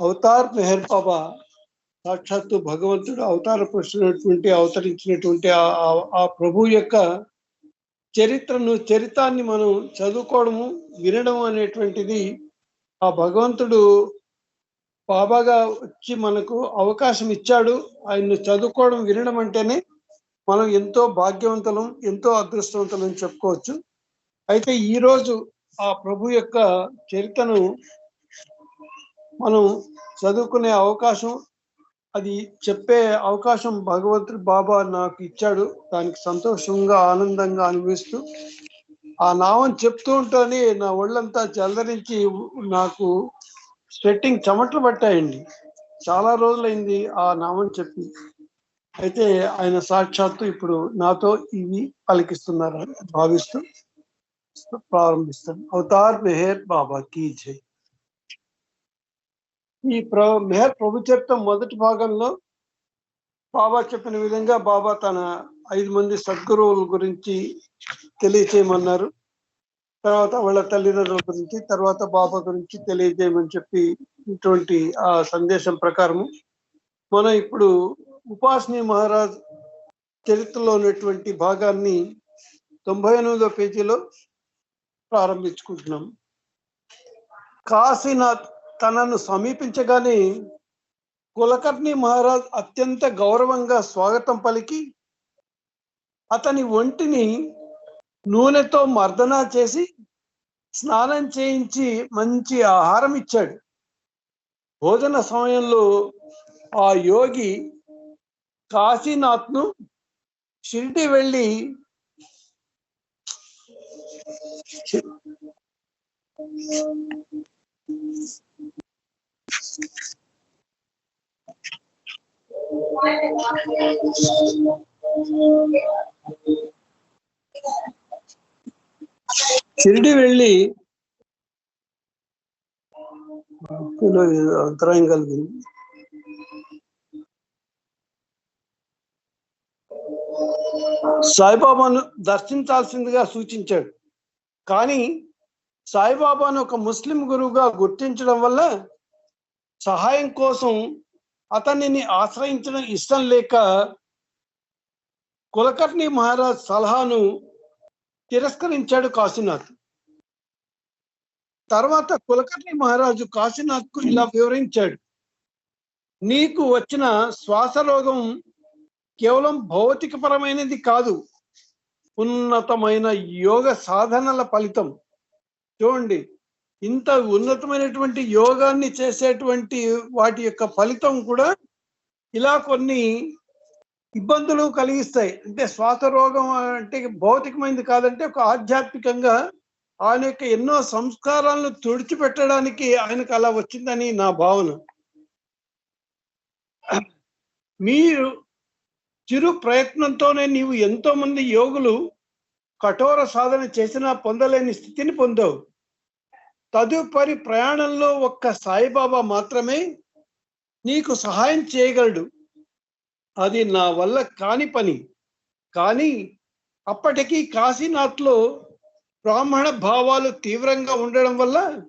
Avatar Meher బాబా సాక్షాత్తు భగవంతుడు అవతార పురుషునటువంటి అవతరించినటువంటి ఆ- ఆ- ప్రభు యొక్క చరిత్రను చరితాన్ని మనం చదువుకోవడము వినడం అనేటువంటిది ఆ భగవంతుడు బాబాగా వచ్చి మనకు అవకాశం ఇచ్చాడు. ఆయన్ని చదువుకోవడం వినడం అంటేనే మనం ఎంతో భాగ్యవంతులం ఎంతో అదృష్టవంతులం అని చెప్పుకోవచ్చు. అయితే ఈ రోజు ఆ ప్రభు యొక్క చరిత్రను మనం చదువుకునే అవకాశం అది చెప్పే అవకాశం భగవంతుడు బాబా నాకు ఇచ్చాడు. దానికి సంతోషంగా ఆనందంగా అనిపిస్తూ ఆ నామం చెప్తూ ఉంటేనే నా ఒళ్ళంతా చల్లరించి నాకు స్వెట్టింగ్ చెమట్లు పట్టాయండి. చాలా రోజులైంది ఆ నామం చెప్పి. అయితే ఆయన సాక్షాత్తు ఇప్పుడు నాతో ఇవి పలికిస్తున్నారని భావిస్తూ ప్రారంభిస్తాను. అవతార్ మెహర్ బాబా కీ జై. ఈ ప్ర మెహర్ ప్రభు చరిత్ర మొదటి భాగంలో బాబా చెప్పిన విధంగా బాబా తన ఐదు మంది సద్గురువుల గురించి తెలియచేయమన్నారు. తర్వాత వాళ్ళ తల్లిదండ్రుల గురించి తర్వాత బాబా గురించి తెలియజేయమని చెప్పి ఇటువంటి ఆ సందేశం ప్రకారము మనం ఇప్పుడు ఉపాసని మహారాజ్ చరిత్రలో ఉన్నటువంటి భాగాన్ని తొంభై ఎనిమిదో పేజీలో ప్రారంభించుకుంటున్నాం. కాశీనాథ్ తనను సమీపించగానే కులకర్ణి మహారాజ్ అత్యంత గౌరవంగా స్వాగతం పలికి అతని ఒంటిని నూనెతో మర్దన చేసి స్నానం చేయించి మంచి ఆహారం ఇచ్చాడు. భోజన సమయంలో ఆ యోగి కాశీనాథ్ను షిరిడి వెళ్ళి షిరిడి వెళ్ళి భక్తిలో అంతరాయం కలిగింది. సాయిబాబాను దర్శించాల్సిందిగా సూచించాడు. కానీ సాయిబాబాను ఒక ముస్లిం గురువుగా గుర్తించడం వల్ల సహాయం కోసం అతనిని ఆశ్రయించడం ఇష్టం లేక కులకర్ణి మహారాజ్ సలహాను తిరస్కరించాడు కాశీనాథ్. తర్వాత కులకర్ణి మహారాజు కాశీనాథ్కు ఇలా వివరించాడు. నీకు వచ్చిన శ్వాస రోగం కేవలం భౌతికపరమైనది కాదు. ఉన్నతమైన యోగ సాధనల ఫలితం. చూడండి ఇంత ఉన్నతమైనటువంటి యోగాన్ని చేసేటువంటి వాటి యొక్క ఫలితం కూడా ఇలా కొన్ని ఇబ్బందులు కలిగిస్తాయి. అంటే శ్వాస రోగం అంటే భౌతికమైనది కాదంటే ఒక ఆధ్యాత్మికంగా ఆయన యొక్క ఎన్నో సంస్కారాలను తుడిచిపెట్టడానికి ఆయనకు అలా వచ్చిందని నా భావన. మీరు చిరు ప్రయత్నంతోనే నీవు ఎంతో మంది యోగులు కఠోర సాధన చేసినా పొందలేని స్థితిని పొందావు. తదుపరి ప్రయాణంలో ఒక్క సాయిబాబా మాత్రమే నీకు సహాయం చేయగలడు. అది నా వల్ల కాని పని. కానీ అప్పటికీ కాశీనాథ్లో బ్రాహ్మణ భావాలు తీవ్రంగా ఉండడం వల్ల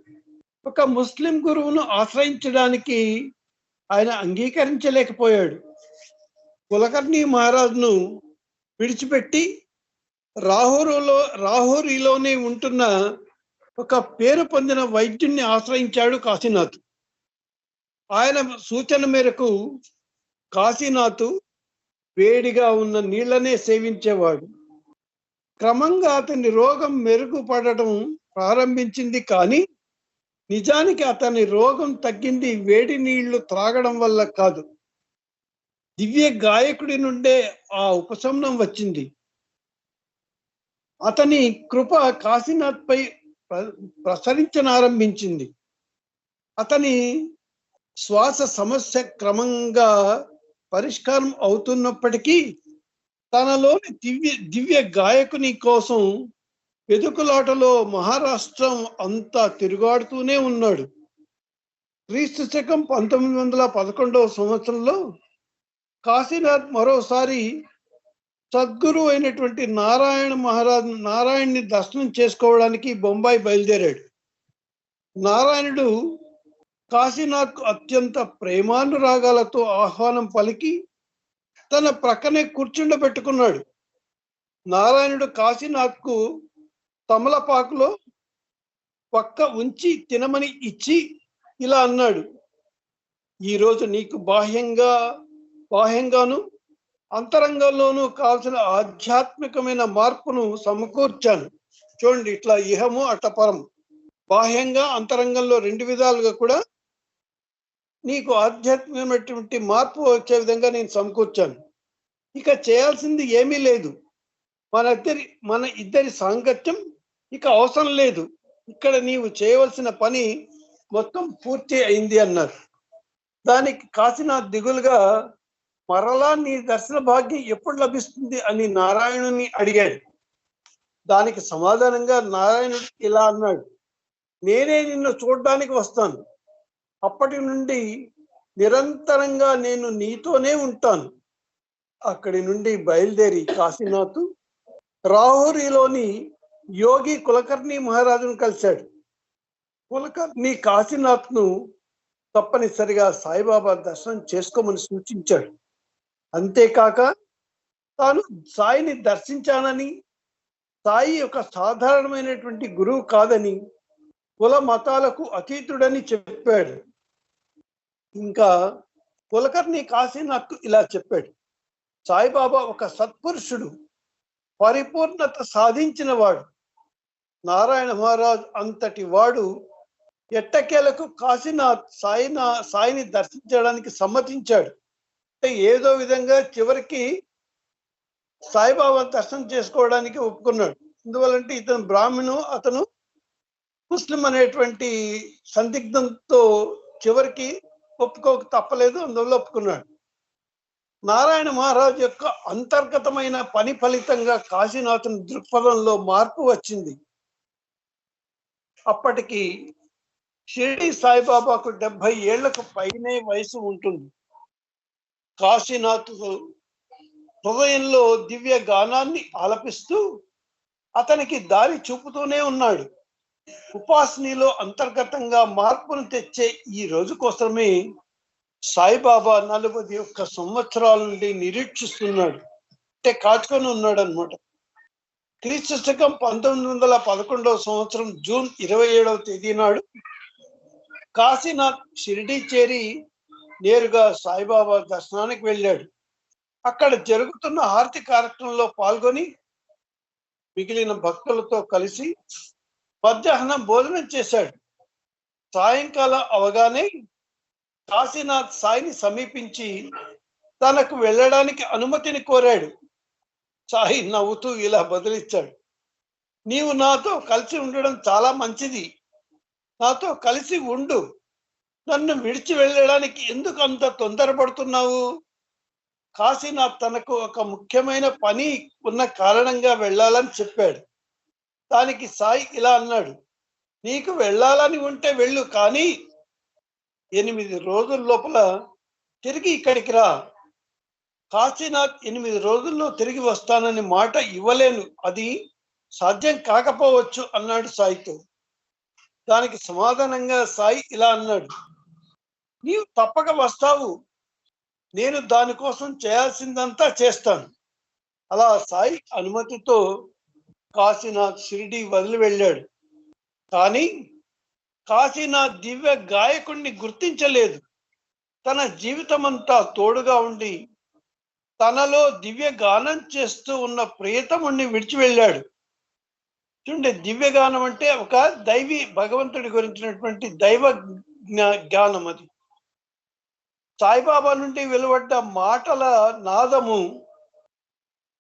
ఒక ముస్లిం గురువును ఆశ్రయించడానికి ఆయన అంగీకరించలేకపోయాడు. కులకర్ణి మహారాజ్ను విడిచిపెట్టి రాహురులో రాహురిలోనే ఉంటున్న ఒక పేరు పొందిన వైద్యుణ్ణి ఆశ్రయించాడు కాశీనాథ్. ఆయన సూచన మేరకు కాశీనాథ్ వేడిగా ఉన్న నీళ్ళనే సేవించేవాడు. క్రమంగా అతని రోగం మెరుగుపడటం ప్రారంభించింది కానీ నిజానికి అతని రోగం తగ్గింది వేడి నీళ్ళు త్రాగడం వల్ల కాదు. దివ్య గాయకుడి నుండే ఆ ఉపశమనం వచ్చింది. అతని కృప కాశీనాథ్ పై ప్రసరించనారంభించింది. అతని శ్వాస సమస్య క్రమంగా పరిష్కారం అవుతున్నప్పటికీ తనలోని దివ్య దివ్య గాయకుని కోసం వెదుకులాటలో మహారాష్ట్రం అంతా తిరుగాడుతూనే ఉన్నాడు. క్రీస్తు శకం పంతొమ్మిది వందల పదకొండవ సంవత్సరంలో కాశీనాథ్ మరోసారి సద్గురు అయినటువంటి నారాయణ మహారాజ్ నారాయణ్ని దర్శనం చేసుకోవడానికి బొంబాయి బయలుదేరాడు. నారాయణుడు కాశీనాథ్కు అత్యంత ప్రేమానురాగాలతో ఆహ్వానం పలికి తన ప్రక్కనే కూర్చుండబెట్టుకున్నాడు. నారాయణుడు కాశీనాథ్కు తమలపాకులో పక్క ఉంచి తినమని ఇచ్చి ఇలా అన్నాడు. ఈరోజు నీకు బాహ్యంగా బాహ్యంగాను అంతరంగంలోనూ కావాల్సిన ఆధ్యాత్మికమైన మార్పును సమకూర్చాను. చూడండి ఇట్లా ఇహము అటపరం బాహ్యంగా అంతరంగంలో రెండు విధాలుగా కూడా నీకు ఆధ్యాత్మికమైనటువంటి మార్పు వచ్చే విధంగా నేను సమకూర్చాను. ఇక చేయాల్సింది ఏమీ లేదు. మన ఇద్దరి మన ఇద్దరి సాంగత్యం ఇక అవసరం లేదు. ఇక్కడ నీవు చేయవలసిన పని మొత్తం పూర్తి అయింది అన్నారు. దానికి కాసిన దిగులుగా మరలా నీ దర్శన భాగ్యం ఎప్పుడు లభిస్తుంది అని నారాయణుని అడిగాడు. దానికి సమాధానంగా నారాయణుడు ఇలా అన్నాడు నేనే నిన్ను చూడడానికి వస్తాను. అప్పటి నుండి నిరంతరంగా నేను నీతోనే ఉంటాను. అక్కడి నుండి బయలుదేరి కాశీనాథ్ రాహురిలోని యోగి కులకర్ణి మహారాజును కలిశాడు. కులకర్ణి కాశీనాథ్ను తప్పనిసరిగా సాయిబాబా దర్శనం చేసుకోమని సూచించాడు. అంతేకాక తాను సాయిని దర్శించానని సాయి ఒక సాధారణమైనటువంటి గురువు కాదని కుల మతాలకు అతీతుడని చెప్పాడు. ఇంకా కులకర్ణి కాశీనాథ్ ఇలా చెప్పాడు. సాయిబాబా ఒక సత్పురుషుడు పరిపూర్ణత సాధించిన వాడు నారాయణ మహారాజ్ అంతటి వాడు ఎట్టకేలకు కాశీనాథ్ సాయినా సాయిని దర్శించడానికి సమ్మతించాడు. ఏదో విధంగా చివరికి సాయిబాబా దర్శనం చేసుకోవడానికి ఒప్పుకున్నాడు. ఎందువల్లంటే ఇతను బ్రాహ్మణు అతను ముస్లిం అనేటువంటి సందిగ్ధంతో చివరికి ఒప్పుకోక తప్పలేదు అందువల్ల ఒప్పుకున్నాడు. నారాయణ మహారాజు యొక్క అంతర్గతమైన పని ఫలితంగా కాశీనాథుని దృక్పథంలో మార్పు వచ్చింది. అప్పటికి షిరిడి సాయిబాబాకు డెబ్బై ఏళ్ళకు పైనే వయసు ఉంటుంది. కాశీనాథ్ హృదయంలో దివ్య గానాన్ని ఆలపిస్తూ అతనికి దారి చూపుతూనే ఉన్నాడు. ఉపాసనలో అంతర్గతంగా మార్పును తెచ్చే ఈ రోజు కోసమే సాయిబాబా నలభై ఒక్క సంవత్సరాల నుండి నిరీక్షిస్తున్నాడు. అంటే కాచుకొని ఉన్నాడు అనమాట క్రీస్తు శకం పంతొమ్మిది వందల పదకొండవ సంవత్సరం జూన్ ఇరవై ఏడవ తేదీ నాడు కాశీనాథ్ షిరిడి చేరి నేరుగా సాయిబాబా దర్శనానికి వెళ్ళాడు. అక్కడ జరుగుతున్న హారతి కార్యక్రమంలో పాల్గొని మిగిలిన భక్తులతో కలిసి మధ్యాహ్నం భోజనం చేశాడు. సాయంకాలం అవగానే కాశీనాథ్ సాయిని సమీపించి తనకు వెళ్ళడానికి అనుమతిని కోరాడు. సాయి నవ్వుతూ ఇలా బదిలిచ్చాడు. నీవు నాతో కలిసి ఉండడం చాలా మంచిది. నాతో కలిసి ఉండు. నన్ను విడిచి వెళ్ళడానికి ఎందుకు అంత తొందరపడుతున్నావు? కాశీనాథ్ తనకు ఒక ముఖ్యమైన పని ఉన్న కారణంగా వెళ్ళాలని చెప్పాడు. దానికి సాయి ఇలా అన్నాడు నీకు వెళ్ళాలని ఉంటే వెళ్ళు కానీ ఎనిమిది రోజుల లోపల తిరిగి ఇక్కడికి రా. కాశీనాథ్ ఎనిమిది రోజుల్లో తిరిగి వస్తానని మాట ఇవ్వలేను. అది సాధ్యం కాకపోవచ్చు అన్నాడు సాయితో. దానికి సమాధానంగా సాయి ఇలా అన్నాడు నీవు తప్పక వస్తావు. నేను దానికోసం చేయాల్సిందంతా చేస్తాను. అలా సాయి అనుమతితో కాశీనాథ్ షిరిడి వదిలి వెళ్ళాడు. కానీ కాశీనాథ్ దివ్య గాయకుణ్ణి గుర్తించలేదు. తన జీవితమంతా తోడుగా ఉండి తనలో దివ్య గానం చేస్తూ ఉన్న ప్రియతముణ్ణి విడిచి వెళ్ళాడు. చూడండి దివ్య గానం అంటే ఒక దైవీ భగవంతుడి గురించినటువంటి దైవ జ్ఞా- జ్ఞానం అది సాయిబాబా నుండి వెలువడ్డ మాటల నాదము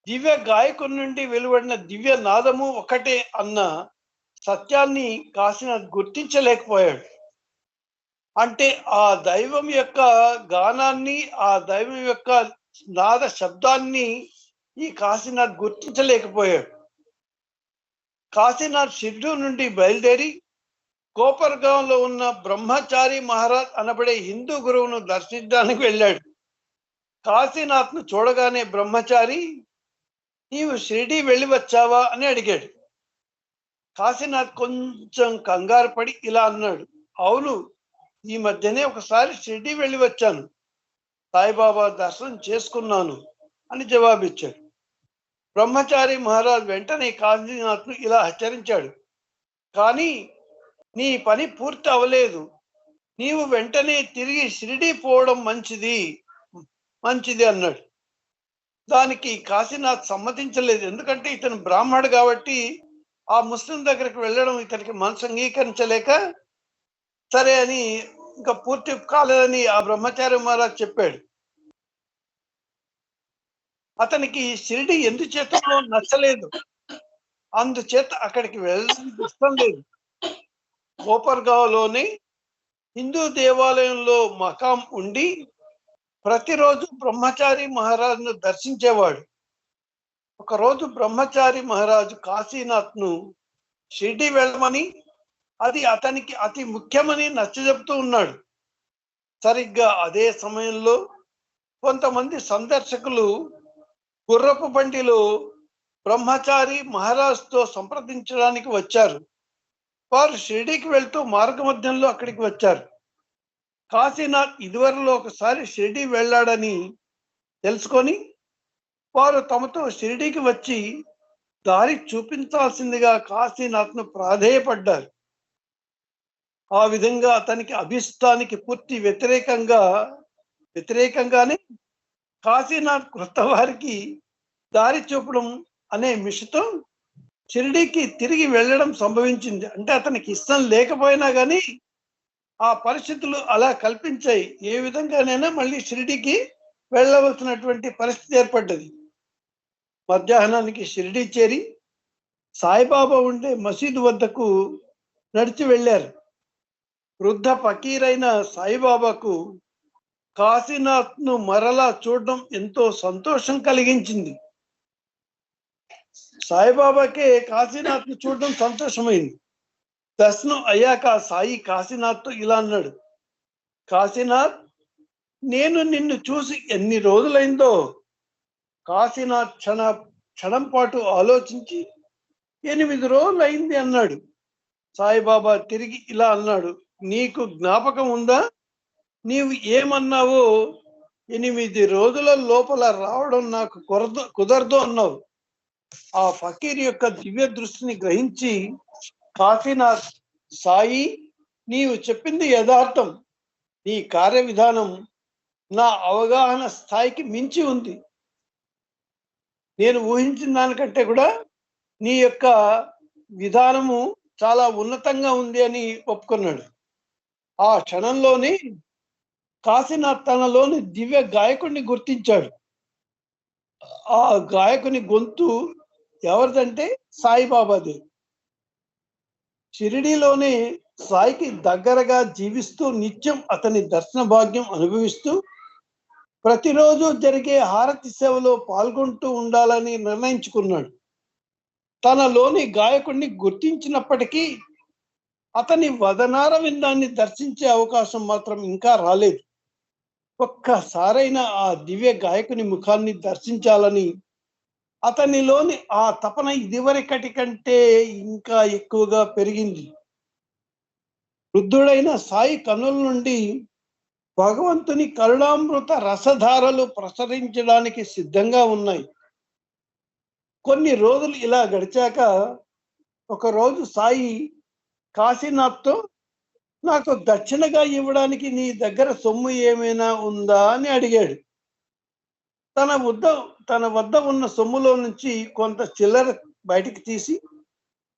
దివ్య గాయకుడి నుండి వెలువడిన దివ్య నాదము ఒకటే అన్న సత్యాన్ని కాశీనాథ్ గుర్తించలేకపోయాడు. అంటే ఆ దైవం యొక్క గానాన్ని ఆ దైవం యొక్క నాద శబ్దాన్ని ఈ కాశీనాథ్ గుర్తించలేకపోయాడు. కాశీనాథ్ షిర్డూ నుండి బయలుదేరి కోపర్గాంలో ఉన్న బ్రహ్మచారి మహారాజ్ అనబడే హిందూ గురువును దర్శించడానికి వెళ్ళాడు. కాశీనాథ్ను చూడగానే బ్రహ్మచారి నీవు షిరిడి వెళ్ళి వచ్చావా? అని అడిగాడు. కాశీనాథ్ కొంచెం కంగారు పడి ఇలా అన్నాడు అవును ఈ మధ్యనే ఒకసారి షిరిడి వెళ్ళి వచ్చాను. సాయిబాబా దర్శనం చేసుకున్నాను అని జవాబిచ్చాడు. బ్రహ్మచారి మహారాజ్ వెంటనే కాశీనాథ్ను ఇలా హెచ్చరించాడు కానీ నీ పని పూర్తి అవ్వలేదు నీవు వెంటనే తిరిగి షిరిడి పోవడం మంచిది. మంచిది అన్నాడు. దానికి కాశీనాథ్ సమ్మతించలేదు. ఎందుకంటే ఇతను బ్రాహ్మడు కాబట్టి ఆ ముస్లిం దగ్గరికి వెళ్ళడం ఇతనికి మనసు అంగీకరించలేక సరే అని ఇంకా పూర్తి కాలేదని ఆ బ్రహ్మచారి మహారాజ్ చెప్పాడు. అతనికి షిరిడి ఎందుచేతనో నచ్చలేదు. అందుచేత అక్కడికి వెళ్ళడం ఇష్టం లేదు. గోపర్గావ్లోని హిందూ దేవాలయంలో మకాం ఉండి ప్రతిరోజు బ్రహ్మచారి మహారాజును దర్శించేవాడు. ఒకరోజు బ్రహ్మచారి మహారాజు కాశీనాథ్ను షిర్డి వెళ్ళమని అది అతనికి అతి ముఖ్యమని నచ్చజెప్తూ ఉన్నాడు. సరిగ్గా అదే సమయంలో కొంతమంది సందర్శకులు గుర్రపు బండిలో బ్రహ్మచారి మహారాజుతో సంప్రదించడానికి వచ్చారు. వారు షిరిడీకి వెళ్తూ మార్గమధ్యంలో అక్కడికి వచ్చారు. కాశీనాథ్ ఇదివరలో ఒకసారి షిరిడి వెళ్ళాడని తెలుసుకొని వారు తమతో షిరిడీకి వచ్చి దారి చూపించాల్సిందిగా కాశీనాథ్ను ప్రాధేయపడ్డారు. ఆ విధంగా అతనికి అభిష్టానికి పూర్తి వ్యతిరేకంగా వ్యతిరేకంగానే కాశీనాథ్ కృత వారికి దారి చూపడం అనే మిషతో షిరిడీకి తిరిగి వెళ్ళడం సంభవించింది. అంటే అతనికి ఇష్టం లేకపోయినా కానీ ఆ పరిస్థితులు అలా కల్పించాయి. ఏ విధంగానైనా మళ్ళీ షిరిడీకి వెళ్ళవలసినటువంటి పరిస్థితి ఏర్పడ్డది. మధ్యాహ్నానికి షిరిడీ చేరి సాయిబాబా ఉండే మసీదు వద్దకు నడిచి వెళ్ళారు. వృద్ధ ఫకీరైన సాయిబాబాకు కాశీనాథ్ను మరలా చూడడం ఎంతో సంతోషం కలిగించింది. సాయిబాబాకే కాశీనాథ్ని చూడడం సంతోషమైంది. దర్శనం అయ్యాక సాయి కాశీనాథ్తో ఇలా అన్నాడు కాశీనాథ్ నేను నిన్ను చూసి ఎన్ని రోజులైందో కాశీనాథ్ క్షణ క్షణం పాటు ఆలోచించి ఎనిమిది రోజులు అయింది అన్నాడు. సాయిబాబా తిరిగి ఇలా అన్నాడు నీకు జ్ఞాపకం ఉందా? నీవు ఏమన్నావో ఎనిమిది రోజుల లోపల రావడం నాకు కుదరదు కుదరదు అన్నావు. ఆ ఫకీర్ యొక్క దివ్య దృష్టిని గ్రహించి కాశీనాథ్ సాయి నీవు చెప్పింది యథార్థం. నీ కార్య విధానం నా అవగాహన స్థాయికి మించి ఉంది. నేను ఊహించిన దానికంటే కూడా నీ యొక్క విధానము చాలా ఉన్నతంగా ఉంది అని ఒప్పుకున్నాడు. ఆ క్షణంలోని కాశీనాథ్ తనలోని దివ్య గాయకుడిని గుర్తించాడు. ఆ గాయకుని గొంతు ఎవరిదంటే సాయిబాబాది. షిరిడీలోనే సాయికి దగ్గరగా జీవిస్తూ నిత్యం అతని దర్శన భాగ్యం అనుభవిస్తూ ప్రతిరోజు జరిగే హారతి సేవలో పాల్గొంటూ ఉండాలని నిర్ణయించుకున్నాడు. తనలోని గాయకుడిని గుర్తించినప్పటికీ అతని వదనార విందాన్ని దర్శించే అవకాశం మాత్రం ఇంకా రాలేదు. ఒక్కసారైనా ఆ దివ్య గాయకుని ముఖాన్ని దర్శించాలని అతనిలోని ఆ తపన ఇదివరకటి కంటే ఇంకా ఎక్కువగా పెరిగింది. వృద్ధుడైన సాయి కనుల నుండి భగవంతుని కరుణామృత రసధారలు ప్రసరించడానికి సిద్ధంగా ఉన్నాయి. కొన్ని రోజులు ఇలా గడిచాక ఒకరోజు సాయి కాశీనాథ్తో నాకు దక్షిణగా ఇవ్వడానికి నీ దగ్గర సొమ్ము ఏమైనా ఉందా అని అడిగాడు. తన వద్ద తన వద్ద ఉన్న సొమ్ములో నుంచి కొంత చిల్లర బయటికి తీసి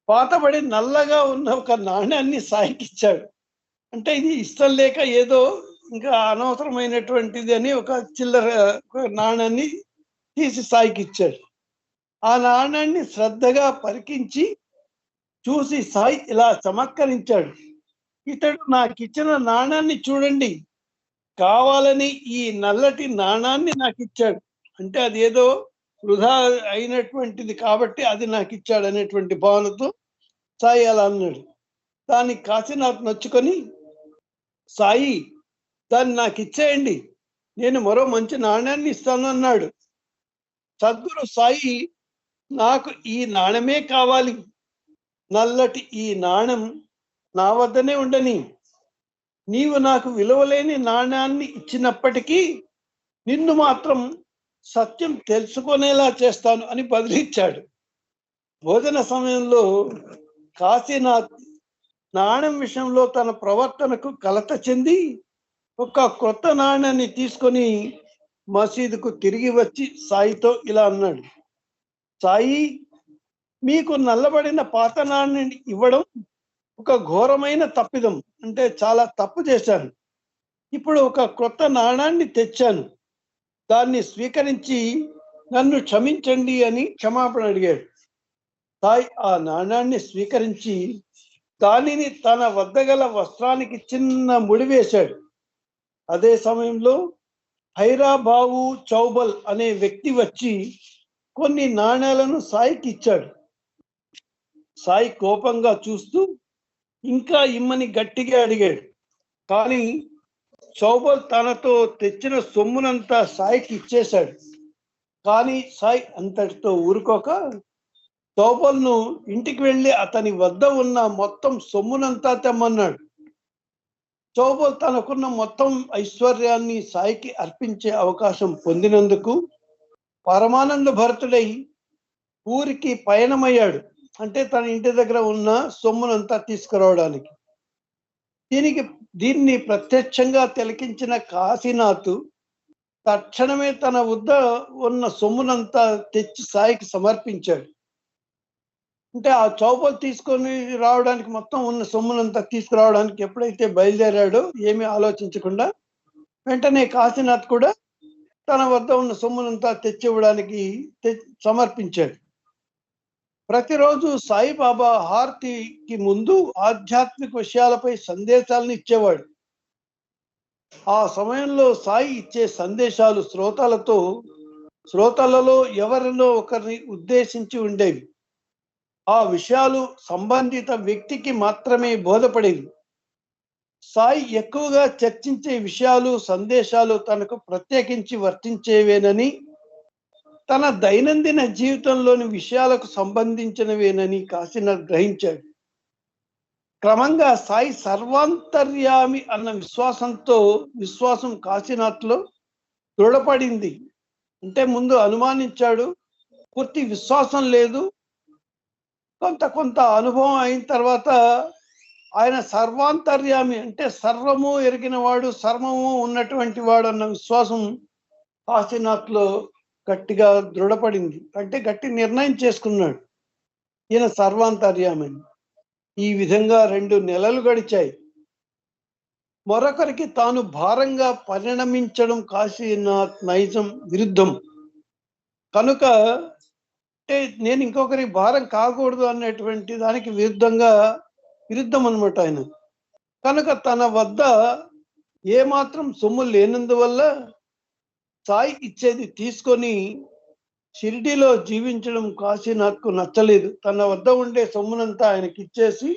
పాతబడి నల్లగా ఉన్న ఒక నాణ్యాన్ని సాయికిచ్చాడు. అంటే ఇది ఇష్టం లేక ఏదో ఇంకా అనవసరమైనటువంటిది అని ఒక చిల్లర ఒక నాణ్యాన్ని తీసి సాయికిచ్చాడు. ఆ నాణ్యాన్ని శ్రద్ధగా పరికించి చూసి సాయి ఇలా చమత్కరించాడు. ఇతడు నాకు ఇచ్చిన నాణాన్ని చూడండి. కావాలని ఈ నల్లటి నాణాన్ని నాకు ఇచ్చాడు అంటే అది ఏదో వృధా అయినటువంటిది కాబట్టి అది నాకు ఇచ్చాడు అనేటువంటి భావనతో సాయి అలా అన్నాడు. దాన్ని కాశీనాథ్ నొచ్చుకొని సాయి దాన్ని నాకు ఇచ్చేయండి నేను మరో మంచి నాణ్యాన్ని ఇస్తాను అన్నాడు. సద్గురు సాయి నాకు ఈ నాణ్యమే కావాలి. నల్లటి ఈ నాణ్యం నా వద్దనే ఉండని. నీవు నాకు విలువలేని నాణ్యాన్ని ఇచ్చినప్పటికీ నిన్ను మాత్రం సత్యం తెలుసుకునేలా చేస్తాను అని బదిలిచ్చాడు. భోజన సమయంలో కాశీనాథ్ నాణ్యం విషయంలో తన ప్రవర్తనకు కలత చెంది ఒక కొత్త నాణ్యాన్ని తీసుకొని మసీదుకు తిరిగి వచ్చి సాయితో ఇలా అన్నాడు. సాయి మీకు నల్లబడిన పాత నాణ్యాన్ని ఇవ్వడం ఒక ఘోరమైన తప్పిదం. అంటే చాలా తప్పు చేశాను. ఇప్పుడు ఒక క్రొత్త నాణాన్ని తెచ్చాను. దాన్ని స్వీకరించి నన్ను క్షమించండి అని క్షమాపణ అడిగాడు. సాయి ఆ నాణాన్ని స్వీకరించి దానిని తన వద్ద గల వస్త్రానికి చిన్న ముడి వేశాడు. అదే సమయంలో హైరాబావు చౌబల్ అనే వ్యక్తి వచ్చి కొన్ని నాణేలను సాయికి ఇచ్చాడు. సాయి కోపంగా చూస్తూ ఇంకా ఇమ్మని గట్టిగా అడిగాడు. కానీ చౌబల్ తనతో తెచ్చిన సొమ్మునంతా సాయికి ఇచ్చేశాడు. కానీ సాయి అంతటితో ఊరుకోక చౌబల్ను ఇంటికి వెళ్ళి అతని వద్ద ఉన్న మొత్తం సొమ్మునంతా తెమ్మన్నాడు. చౌబల్ తనకున్న మొత్తం ఐశ్వర్యాన్ని సాయికి అర్పించే అవకాశం పొందినందుకు పరమానంద భరతుడై ఊరికి పయనమయ్యాడు. అంటే తన ఇంటి దగ్గర ఉన్న సొమ్మునంతా తీసుకురావడానికి. దీనికి దీన్ని ప్రత్యక్షంగా తిలకించిన కాశీనాథ్ తక్షణమే తన వద్ద ఉన్న సొమ్మునంతా తెచ్చి సాయికి సమర్పించాడు. అంటే ఆ చౌపలు తీసుకొని రావడానికి మొత్తం ఉన్న సొమ్మునంతా తీసుకురావడానికి ఎప్పుడైతే బయలుదేరాడో ఏమీ ఆలోచించకుండా వెంటనే కాశీనాథ్ కూడా తన వద్ద ఉన్న సొమ్మునంతా తెచ్చివ్వడానికి తె- సమర్పించాడు. ప్రతిరోజు సాయిబాబా హారతికి ముందు ఆధ్యాత్మిక విషయాలపై సందేశాలను ఇచ్చేవాడు. ఆ సమయంలో సాయి ఇచ్చే సందేశాలు శ్రోతలతో శ్రోతలలో ఎవరినో ఒకరిని ఉద్దేశించి ఉండేవి. ఆ విషయాలు సంబంధిత వ్యక్తికి మాత్రమే బోధపడేవి. సాయి ఎక్కువగా చర్చించే విషయాలు సందేశాలు తనకు ప్రత్యేకించి వర్తించేవేనని తన దైనందిన జీవితంలోని విషయాలకు సంబంధించినవేనని కాశీనాథ్ గ్రహించాడు. క్రమంగా సాయి సర్వాంతర్యామి అన్న విశ్వాసంతో విశ్వాసం కాశీనాథ్లో దృఢపడింది. అంటే ముందు అనుమానించాడు పూర్తి విశ్వాసం లేదు. కొంత కొంత అనుభవం అయిన తర్వాత ఆయన సర్వాంతర్యామి అంటే సర్వము ఎరిగిన వాడు సర్వము ఉన్నటువంటి వాడు అన్న విశ్వాసం కాశీనాథ్లో గట్టిగా దృఢపడింది. అంటే గట్టి నిర్ణయం చేసుకున్నాడు. ఈయన సర్వాంతర్యామని ఈ విధంగా రెండు నెలలు గడిచాయి. మరొకరికి తాను భారంగా పరిణమించడం కాశీనాథ్ నైజం విరుద్ధం. కనుక అంటే నేను ఇంకొకరి భారం కాకూడదు అనేటువంటి దానికి విరుద్ధంగా విరుద్ధం అనమాట ఆయన. కనుక తన వద్ద ఏమాత్రం సొమ్ము లేనందువల్ల సాయి ఇచ్చేది తీసుకొని షిరిడిలో జీవించడం కాశీనాథ్కు నచ్చలేదు. తన వద్ద ఉండే సొమ్మునంతా ఆయనకి ఇచ్చేసి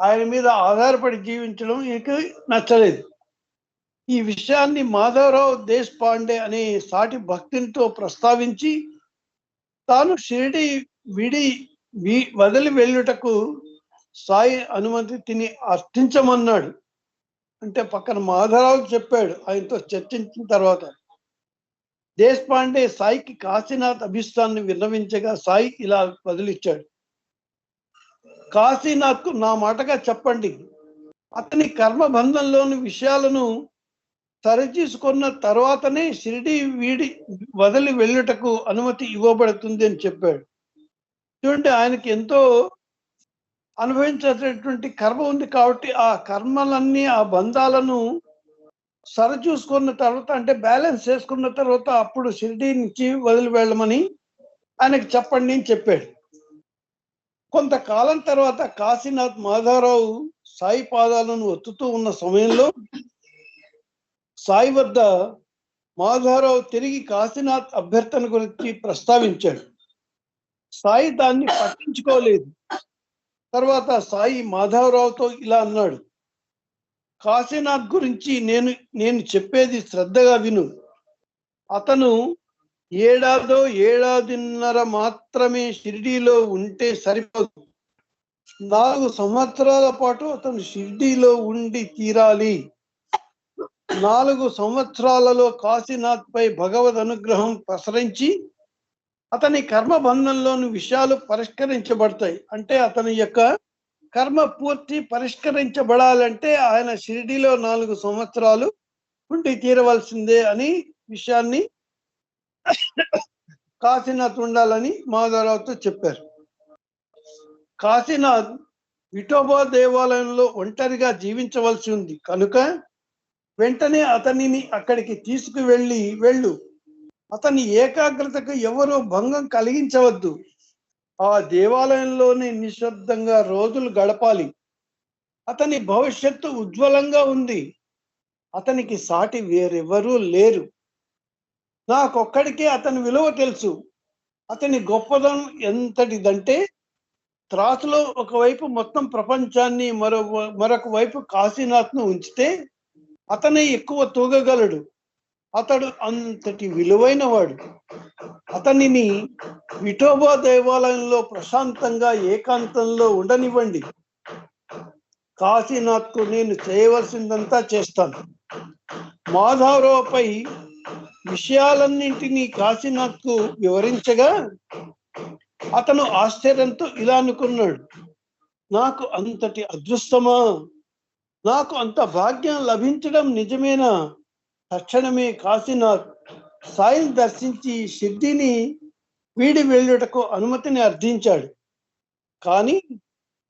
ఆయన మీద ఆధారపడి జీవించడం ఈయనకి నచ్చలేదు. ఈ విషయాన్ని మాధవరావు దేశ్ పాండే అనే సాటి భక్తునితో ప్రస్తావించి తాను షిరిడి విడి వదిలి వెళ్ళుటకు సాయి అనుమతి తిని అర్థించమన్నాడు. అంటే పక్కన మాధవరావు చెప్పాడు. ఆయనతో చర్చించిన తర్వాత దేశపాండే సాయికి కాశీనాథ్ అభిష్టాన్ని విన్నవించగా సాయి ఇలా వదిలిచ్చాడు. కాశీనాథ్కు నా మాటగా చెప్పండి. అతని కర్మబంధంలోని విషయాలను సరిచూసుకున్న తర్వాతనే షిరిడి వీడి వదిలి వెళ్ళుటకు అనుమతి ఇవ్వబడుతుంది అని చెప్పాడు. చూడండి ఆయనకి ఎంతో అనుభవించేటటువంటి కర్మ ఉంది కాబట్టి ఆ కర్మలన్నీ ఆ బంధాలను సరిచూసుకున్న తర్వాత అంటే బ్యాలెన్స్ చేసుకున్న తర్వాత అప్పుడు షిరిడి నుంచి వదిలి వెళ్ళమని ఆయనకు చెప్పండి అని చెప్పాడు. కొంతకాలం తర్వాత కాశీనాథ్ మాధవరావు సాయి పాదాలను ఒత్తుతూ ఉన్న సమయంలో సాయి వద్ద మాధవరావు తిరిగి కాశీనాథ్ అభ్యర్థన గురించి ప్రస్తావించాడు. సాయి దాన్ని పట్టించుకోలేదు. తర్వాత సాయి మాధవరావుతో ఇలా అన్నాడు. కాశీనాథ్ గురించి నేను నేను చెప్పేది శ్రద్ధగా విను. అతను ఏడాదో ఏడాదిన్నర మాత్రమే షిరిడీలో ఉంటే సరిపోదు. నాలుగు సంవత్సరాల పాటు అతను షిరిడీలో ఉండి తీరాలి. నాలుగు సంవత్సరాలలో కాశీనాథ్ పై భగవద్ అనుగ్రహం ప్రసరించి అతని కర్మబంధంలోని విషయాలు పరిష్కరించబడతాయి. అంటే అతని యొక్క కర్మ పూర్తి పరిష్కరించబడాలంటే ఆయన షిరిడిలో నాలుగు సంవత్సరాలు ఉండి తీరవలసిందే అని విషయాన్ని కాశీనాథ్ ఉండాలని మాధవరావుతో చెప్పారు. కాశీనాథ్ విఠోబా దేవాలయంలో ఒంటరిగా జీవించవలసి ఉంది. కనుక వెంటనే అతనిని అక్కడికి తీసుకువెళ్ళి వెళ్ళు. అతని ఏకాగ్రతకు ఎవరో భంగం కలిగించవద్దు. ఆ దేవాలయంలోనే నిశ్శబ్దంగా రోజులు గడపాలి. అతని భవిష్యత్తు ఉజ్వలంగా ఉంది. అతనికి సాటి వేరెవరూ లేరు. నాకొక్కడికే అతని విలువ తెలుసు. అతని గొప్పదనం ఎంతటిదంటే త్రాసులో ఒకవైపు మొత్తం ప్రపంచాన్ని మరో మరొక వైపు కాశీనాథ్ను ఉంచితే అతనే ఎక్కువ తూగగలడు. అతడు అంతటి విలువైన వాడు. అతనిని విఠోబా దేవాలయంలో ప్రశాంతంగా ఏకాంతంలో ఉండనివ్వండి. కాశీనాథ్కు నేను చేయవలసిందంతా చేస్తాను. మాధవరావుపై విషయాలన్నింటినీ కాశీనాథ్కు వివరించగా అతను ఆశ్చర్యంతో ఇలా అనుకున్నాడు. నాకు అంతటి అదృష్టమా? నాకు అంత భాగ్యం లభించడం నిజమేనా? తక్షణమే కాశీనాథ్ సాయిని దర్శించి సిద్ధిని వీడి వెళ్ళుటకు అనుమతిని అర్థించాడు. కానీ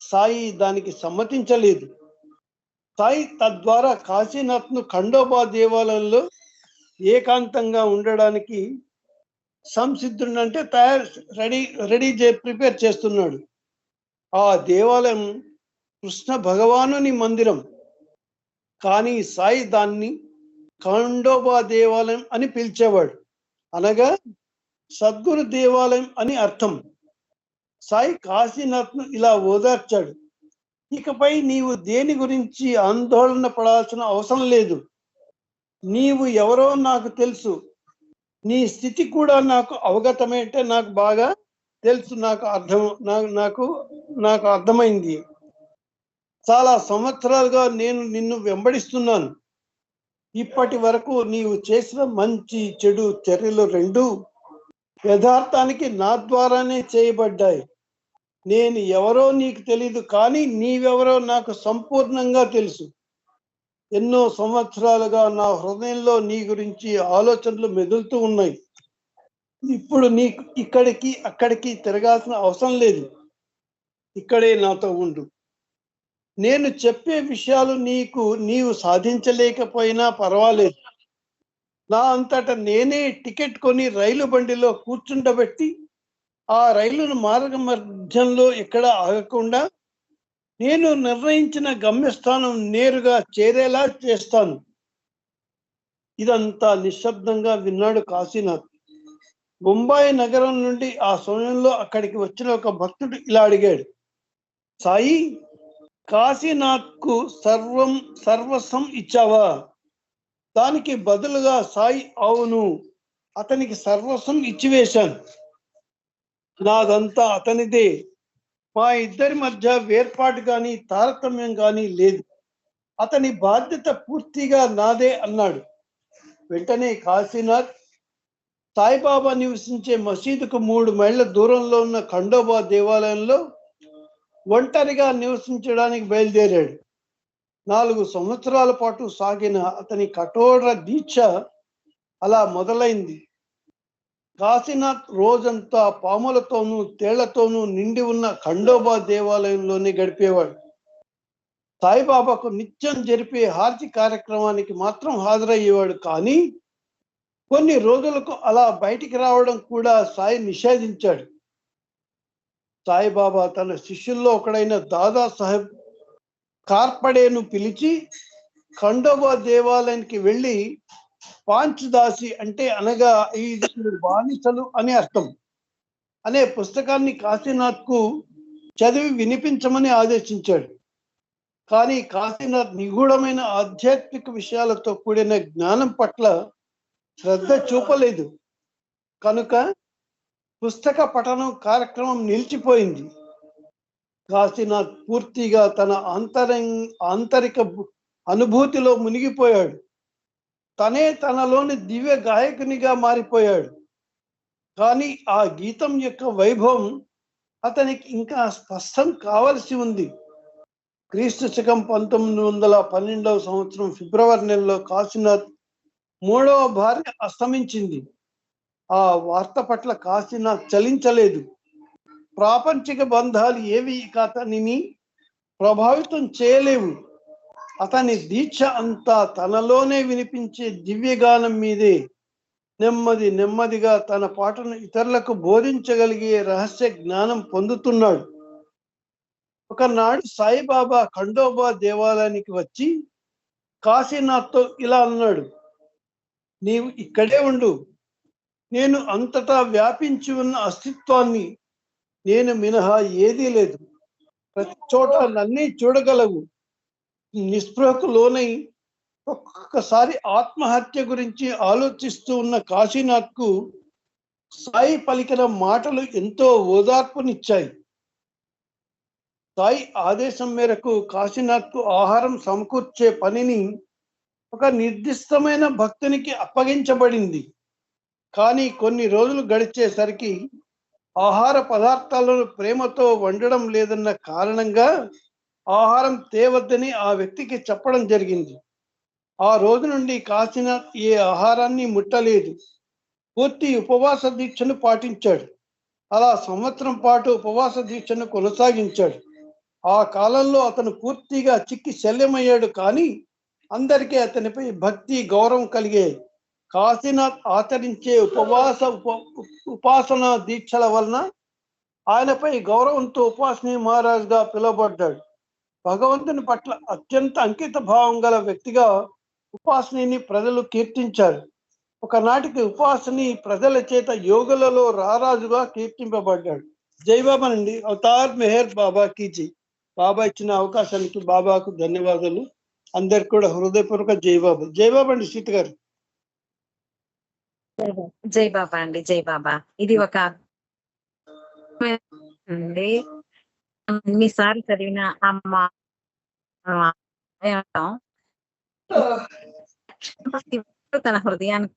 సాయి దానికి సమ్మతించలేదు. సాయి తద్వారా కాశీనాథ్ను ఖండోబా దేవాలయంలో ఏకాంతంగా ఉండడానికి సంసిద్ధుడంటే తయారు రెడీ రెడీ చే ప్రిపేర్ చేస్తున్నాడు. ఆ దేవాలయం కృష్ణ భగవానుని మందిరం. కానీ సాయి దాన్ని ఖండోబా దేవాలయం అని పిలిచేవాడు. అనగా సద్గురు దేవాలయం అని అర్థం. సాయి కాశీనాథ్ను ఇలా ఓదార్చాడు. ఇకపై నీవు దేని గురించి ఆందోళన పడాల్సిన అవసరం లేదు. నీవు ఎవరో నాకు తెలుసు. నీ స్థితి కూడా నాకు అవగతమే అంటే నాకు బాగా తెలుసు. నాకు అర్థం నాకు నాకు అర్థమైంది. చాలా సంవత్సరాలుగా నేను నిన్ను వెంబడిస్తున్నాను. ఇప్పటి వరకు నీవు చేసిన మంచి చెడు చర్యలు రెండు యథార్థానికి నా ద్వారానే చేయబడ్డాయి. నేను ఎవరో నీకు తెలీదు కానీ నీవెవరో నాకు సంపూర్ణంగా తెలుసు. ఎన్నో సంవత్సరాలుగా నా హృదయంలో నీ గురించి ఆలోచనలు మెదులుతూ ఉన్నాయి. ఇప్పుడు నీకు ఇక్కడికి అక్కడికి తిరగాల్సిన అవసరం లేదు. ఇక్కడే నాతో ఉండు. నేను చెప్పే విషయాలు నీకు నీవు సాధించలేకపోయినా పర్వాలేదు. నా అంతటా నేనే టికెట్ కొని రైలు బండిలో కూర్చుండబెట్టి ఆ రైలును మార్గ మధ్యంలో ఎక్కడ ఆగకుండా నేను నిర్ణయించిన గమ్యస్థానం నేరుగా చేరేలా చేస్తాను. ఇదంతా నిశ్శబ్దంగా విన్నాడు కాశీనాథ్. బొంబాయి నగరం నుండి ఆ సమయంలో అక్కడికి వచ్చిన ఒక భక్తుడు ఇలా అడిగాడు సాయి కాశీనాథ్కు సర్వం సర్వస్వం ఇచ్చావా? దానికి బదులుగా సాయి అవును. అతనికి సర్వస్వం ఇచ్చివేశాను నాదంతా అతనిదే. మా ఇద్దరి మధ్య వేర్పాటు కానీ తారతమ్యం కానీ లేదు. అతని బాధ్యత పూర్తిగా నాదే అన్నాడు. వెంటనే కాశీనాథ్ సాయిబాబా నివసించే మసీదుకు మూడు మైళ్ళ దూరంలో ఉన్న ఖండోబా దేవాలయంలో ఒంటరిగా నివసించడానికి బయలుదేరాడు. నాలుగు సంవత్సరాల పాటు సాగిన అతని కఠోర దీక్ష అలా మొదలైంది. కాశీనాథ్ రోజంతా పాములతోనూ తేళ్ళతోనూ నిండి ఉన్న ఖండోబా దేవాలయంలోనే గడిపేవాడు. సాయిబాబాకు నిత్యం జరిపే హారతి కార్యక్రమానికి మాత్రం హాజరయ్యేవాడు కానీ కొన్ని రోజులకు అలా బయటికి రావడం కూడా సాయి నిషేధించాడు. సాయిబాబా తన శిష్యుల్లో ఒకడైన దాదా సాహెబ్ కార్పడేను పిలిచి ఖండోబా దేవాలయానికి వెళ్ళి పాంచుదాసి అంటే అనగా ఈ బానిసలు అని అర్థం. అనే పుస్తకాన్ని కాశీనాథ్కు చదివి వినిపించమని ఆదేశించాడు. కానీ కాశీనాథ్ నిగూఢమైన ఆధ్యాత్మిక విషయాలతో కూడిన జ్ఞానం పట్ల శ్రద్ధ చూపలేదు. కనుక పుస్తక పఠనం కార్యక్రమం నిలిచిపోయింది. కాశీనాథ్ పూర్తిగా తన అంతరంగ ఆంతరిక అనుభూతిలో మునిగిపోయాడు. తనే తనలోని దివ్య గాయకునిగా మారిపోయాడు. కానీ ఆ గీతం యొక్క వైభవం అతనికి ఇంకా స్పష్టం కావలసి ఉంది. క్రీస్తు శకం పంతొమ్మిది వందల పన్నెండవ సంవత్సరం ఫిబ్రవరి నెలలో కాశీనాథ్ మూడవ భార్య అస్తమించింది. ఆ వార్త పట్ల కాశీనాథ్ చలించలేదు. ప్రాపంచిక బంధాలు ఏవి ఇక అతనిని ప్రభావితం చేయలేవు. అతని దీక్ష అంతా తనలోనే వినిపించే దివ్యగానం మీదే. నెమ్మది నెమ్మదిగా తన పాటను ఇతరులకు బోధించగలిగే రహస్య జ్ఞానం పొందుతున్నాడు. ఒకనాడు సాయిబాబా ఖండోబా దేవాలయానికి వచ్చి కాశీనాథ్తో ఇలా అన్నాడు నీవు ఇక్కడే ఉండు. నేను అంతటా వ్యాపించి ఉన్న అస్తిత్వాన్ని నేను మినహా ఏదీ లేదు. ప్రతి చోట నన్నే చూడగలవు. నిస్పృహకు లోనై ఒక్కొక్కసారి ఆత్మహత్య గురించి ఆలోచిస్తూ ఉన్న కాశీనాథ్కు సాయి పలికిన మాటలు ఎంతో ఓదార్పునిచ్చాయి. సాయి ఆదేశం మేరకు కాశీనాథ్కు ఆహారం సమకూర్చే పనిని ఒక నిర్దిష్టమైన భక్తునికి అప్పగించబడింది. కానీ కొన్ని రోజులు గడిచేసరికి ఆహార పదార్థాలను ప్రేమతో వండడం లేదన్న కారణంగా ఆహారం తేవద్దని ఆ వ్యక్తికి చెప్పడం జరిగింది. ఆ రోజు నుండి కాసిన ఏ ఆహారాన్ని ముట్టలేదు. పూర్తి ఉపవాస దీక్షను పాటించాడు. అలా సంవత్సరం పాటు ఉపవాస దీక్షను కొనసాగించాడు. ఆ కాలంలో అతను పూర్తిగా చిక్కి శల్యమయ్యాడు కానీ అందరికీ అతనిపై భక్తి గౌరవం కలిగాయి. కాశీనాథ్ ఆచరించే ఉపవాస ఉప ఉపాసన దీక్షల వలన ఆయనపై గౌరవంతో ఉపాసనీ మహారాజుగా పిలువబడ్డాడు. భగవంతుని పట్ల అత్యంత అంకిత భావం గల వ్యక్తిగా ఉపాసనని ప్రజలు కీర్తించారు. ఒకనాటికి ఉపాసని ప్రజల చేత యోగులలో రారాజుగా కీర్తింపబడ్డాడు. జై అవతార్ మెహర్ బాబా కీజీ బాబా ఇచ్చిన అవకాశానికి బాబాకు ధన్యవాదాలు. అందరికి కూడా హృదయపూర్వక జైబాబు బాబా. అండి సీత గారు జై బాబా అండి జై బాబా. ఇది ఒక అండి. ఎన్నిసార్లు చదివిన అమ్మ తన హృదయానికి